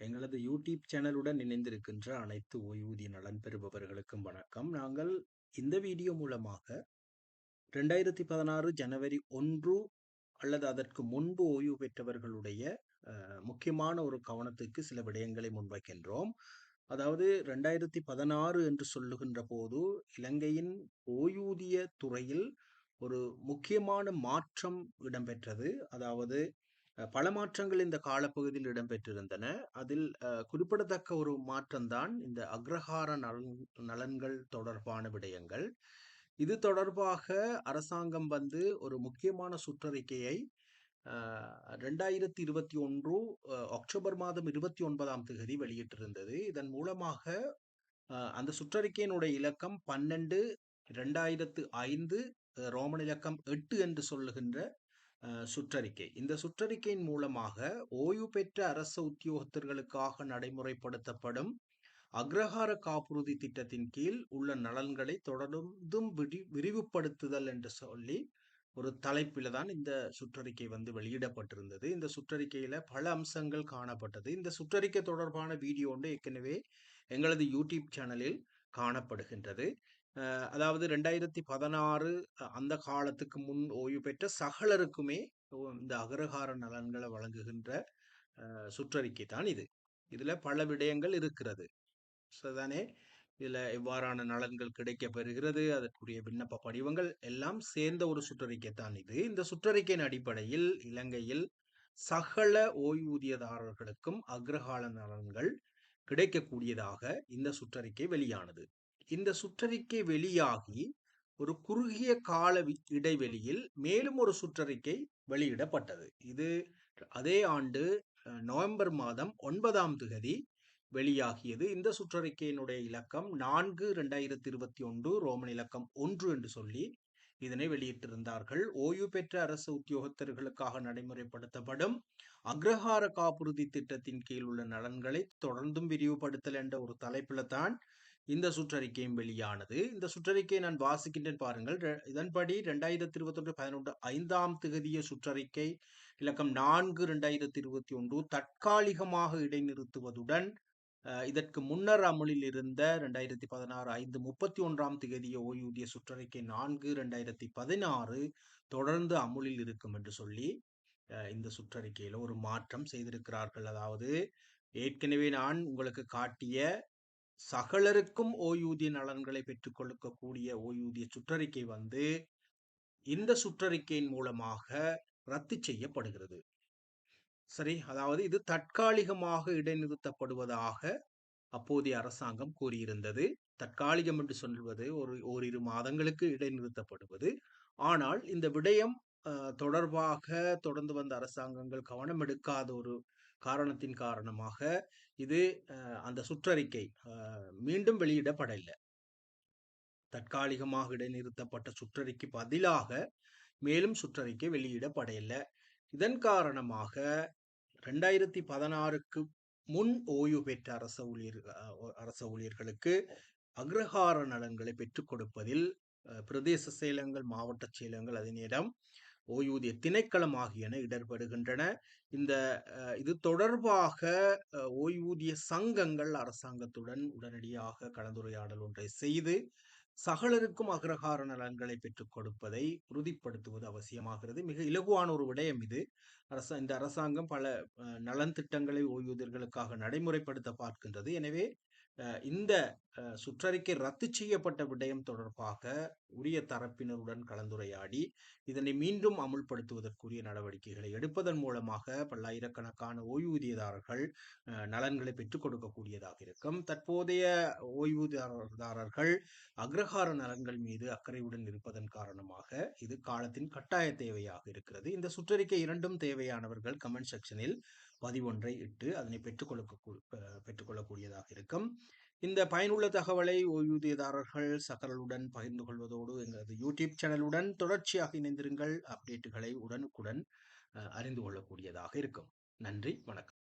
எங்களது யூடியூப் சேனலுடன் இணைந்திருக்கின்ற அனைத்து ஓய்வூதிய நலன் பெறுபவர்களுக்கும் வணக்கம். நாங்கள் இந்த வீடியோ மூலமாக ரெண்டாயிரத்தி பதினாறு ஜனவரி ஒன்று அல்லது அதற்கு முன்பு ஓய்வு பெற்றவர்களுடைய முக்கியமான ஒரு கவனத்துக்கு சில விடயங்களை முன்வைக்கின்றோம். அதாவது ரெண்டாயிரத்தி பதினாறு என்று சொல்லுகின்ற போது இலங்கையின் ஓய்வூதிய துறையில் ஒரு முக்கியமான மாற்றம் இடம்பெற்றது. அதாவது பல மாற்றங்கள் இந்த காலப்பகுதியில் இடம்பெற்றிருந்தன. அதில் குறிப்பிடத்தக்க ஒரு மாற்றம்தான் இந்த அக்ரஹார நலன் நலன்கள் தொடர்பான விடயங்கள். இது தொடர்பாக அரசாங்கம் வந்து ஒரு முக்கியமான சுற்றறிக்கையை ரெண்டாயிரத்தி இருபத்தி ஒன்று அக்டோபர் மாதம் இருபத்தி ஒன்பதாம் தேதி வெளியிட்டிருந்தது. இதன் மூலமாக அந்த சுற்றறிக்கையினுடைய இலக்கம் பன்னெண்டு ரெண்டாயிரத்து ஐந்து ரோமன் இலக்கம் எட்டு என்று சொல்லுகின்ற சுற்றறிக்கை. இந்த சுற்றறிக்கையின் மூலமாக ஓய்வு பெற்ற அரசு உத்தியோகத்தர்களுக்காக நடைமுறைப்படுத்தப்படும் அக்ரஹார காப்புறுதி திட்டத்தின் கீழ் உள்ள நலன்களை தொடர்ந்தும் விரி விரிவுபடுத்துதல் என்று சொல்லி ஒரு தலைப்பில் தான் இந்த சுற்றறிக்கை வந்து வெளியிடப்பட்டிருந்தது. இந்த சுற்றறிக்கையில பல அம்சங்கள் காணப்பட்டது. இந்த சுற்றறிக்கை தொடர்பான வீடியோ ஒன்று ஏற்கனவே எங்களது யூடியூப் சேனலில் காணப்படுகின்றது. அதாவது ரெண்டாயிரத்தி பதினாறு அந்த காலத்துக்கு முன் ஓய்வு பெற்ற சகலருக்குமே இந்த அகரகார நலன்களை வழங்குகின்ற சுற்றறிக்கை தான் இது. இதுல பல விடயங்கள் இருக்கிறது. தானே இதுல எவ்வாறான நலன்கள் கிடைக்க பெறுகிறது அதற்குரிய விண்ணப்ப படிவங்கள் எல்லாம் சேர்ந்த ஒரு சுற்றறிக்கை தான் இது. இந்த சுற்றறிக்கையின் அடிப்படையில் இலங்கையில் சகல ஓய்வூதியதாரர்களுக்கும் அக்ரகால நலன்கள் கிடைக்கக்கூடியதாக இந்த சுற்றறிக்கை வெளியானது. இந்த சுற்றறிக்கை வெளியாகி ஒரு குறுகிய கால இடைவெளியில் மேலும் ஒரு சுற்றறிக்கை வெளியிடப்பட்டது. இது அதே ஆண்டு நவம்பர் மாதம் ஒன்பதாம் திகதி வெளியாகியது. இந்த சுற்றறிக்கையினுடைய இலக்கம் நான்கு ரெண்டாயிரத்தி இருபத்தி ஒன்று ரோமன் இலக்கம் ஒன்று என்று சொல்லி இதனை வெளியிட்டிருந்தார்கள். ஓய்வு பெற்ற அரசு உத்தியோகத்தர்களுக்காக நடைமுறைப்படுத்தப்படும் அக்ரஹார காப்புறுதி திட்டத்தின் கீழ் உள்ள நலன்களை தொடர்ந்தும் விரிவுபடுத்தல் என்ற ஒரு தலைப்பில் தான் இந்த சுற்றறிக்கையும் வெளியானது. இந்த சுற்றறிக்கையை நான் வாசிக்கின்றேன் பாருங்கள். இதன்படி ரெண்டாயிரத்தி இருபத்தொன்று பதினொன்று ஐந்தாம் திகதிய சுற்றறிக்கை இலக்கம் நான்கு ரெண்டாயிரத்தி இருபத்தி ஒன்று தற்காலிகமாக இடைநிறுத்துவதுடன் இதற்கு முன்னர் அமலில் இருந்த ரெண்டாயிரத்தி பதினாறு ஐந்து முப்பத்தி ஒன்றாம் திகதிய ஓய்வூதிய சுற்றறிக்கை நான்கு ரெண்டாயிரத்தி பதினாறு தொடர்ந்து அமுலில் இருக்கும் என்று சொல்லி இந்த சுற்றறிக்கையில ஒரு மாற்றம் செய்திருக்கிறார்கள். அதாவது ஏற்கனவே நான் உங்களுக்கு காட்டிய சகலருக்கும் ஓய்வூதிய நலன்களை பெற்றுக் கொடுக்கக்கூடிய ஓய்வூதிய சுற்றறிக்கை வந்து இந்த சுற்றறிக்கையின் மூலமாக ரத்து செய்யப்படுகிறது. சரி அதாவது இது தற்காலிகமாக இடைநிறுத்தப்படுவதாக அப்போதைய அரசாங்கம் கூறியிருந்தது. தற்காலிகம் என்று சொல்வது ஒரு ஓரிரு மாதங்களுக்கு இடைநிறுத்தப்படுவது. ஆனால் இந்த விடயம் தொடர்பாக தொடர்ந்து வந்த அரசாங்கங்கள் கவனம் எடுக்காத ஒரு காரணத்தின் காரணமாக இது அந்த சுற்றறிக்கை மீண்டும் வெளியிடப்படவில்லை தற்காலிகமாக இடைநிறுத்தப்பட்ட சுற்றறிக்கை பதிலாக மேலும் சுற்றறிக்கை வெளியிடப்படவில்லை இதன் காரணமாக ரெண்டாயிரத்தி பதினாறுக்கு முன் ஓய்வு பெற்ற அரச ஊழியர் அரச ஊழியர்களுக்கு அக்ரஹார நலன்களை பெற்றுக் கொடுப்பதில் பிரதேச செயலங்கள் மாவட்ட செயலங்கள் அதே நேரம் ஓய்வூதிய திணைக்களம் ஆகியன இடர்படுகின்றன. இந்த இது தொடர்பாக ஓய்வூதிய சங்கங்கள் அரசாங்கத்துடன் உடனடியாக கலந்துரையாடல் ஒன்றை செய்து சகலருக்கும் அக்ரஹார நலன்களை பெற்றுக் கொடுப்பதை உறுதிப்படுத்துவது அவசியமாகிறது. மிக இலகுவான ஒரு விடயம் இது. அரச இந்த அரசாங்கம் பல நலன் திட்டங்களை ஓய்வூதியர்களுக்காக நடைமுறைப்படுத்த பார்க்கின்றது. எனவே இந்த சுற்றறிக்கை ரத்து செய்யப்பட்ட விடயம் தொடர்பாக உரிய தரப்பினருடன் கலந்துரையாடி இதனை மீண்டும் அமுல்படுத்துவதற்குரிய நடவடிக்கைகளை எடுப்பதன் மூலமாக பல்லாயிரக்கணக்கான ஓய்வூதியதாரர்கள் நலன்களை பெற்றுக் கொடுக்கக்கூடியதாக இருக்கும். தற்போதைய ஓய்வூதியதாரர்கள் அக்ரஹார நலன்கள் மீது அக்கறையுடன் இருப்பதன் காரணமாக இது காலத்தின் கட்டாய தேவையாக இருக்கிறது. இந்த சுற்றறிக்கை இரண்டும் தேவையானவர்கள் கமெண்ட் செக்ஷனில் பதிவொன்றை இட்டு அதனை பெற்றுக்கொள்ள பெற்றுக்கொள்ளக்கூடியதாக இருக்கும். இந்த பயனுள்ள தகவலை ஓய்வூதியதாரர்கள் சகலுடன் பகிர்ந்து கொள்வதோடு எங்களது யூடியூப் சேனலுடன் தொடர்ச்சியாக இணைந்திருங்கள். அப்டேட்டுகளை உடனுக்குடன் அறிந்து கொள்ளக்கூடியதாக இருக்கும். நன்றி வணக்கம்.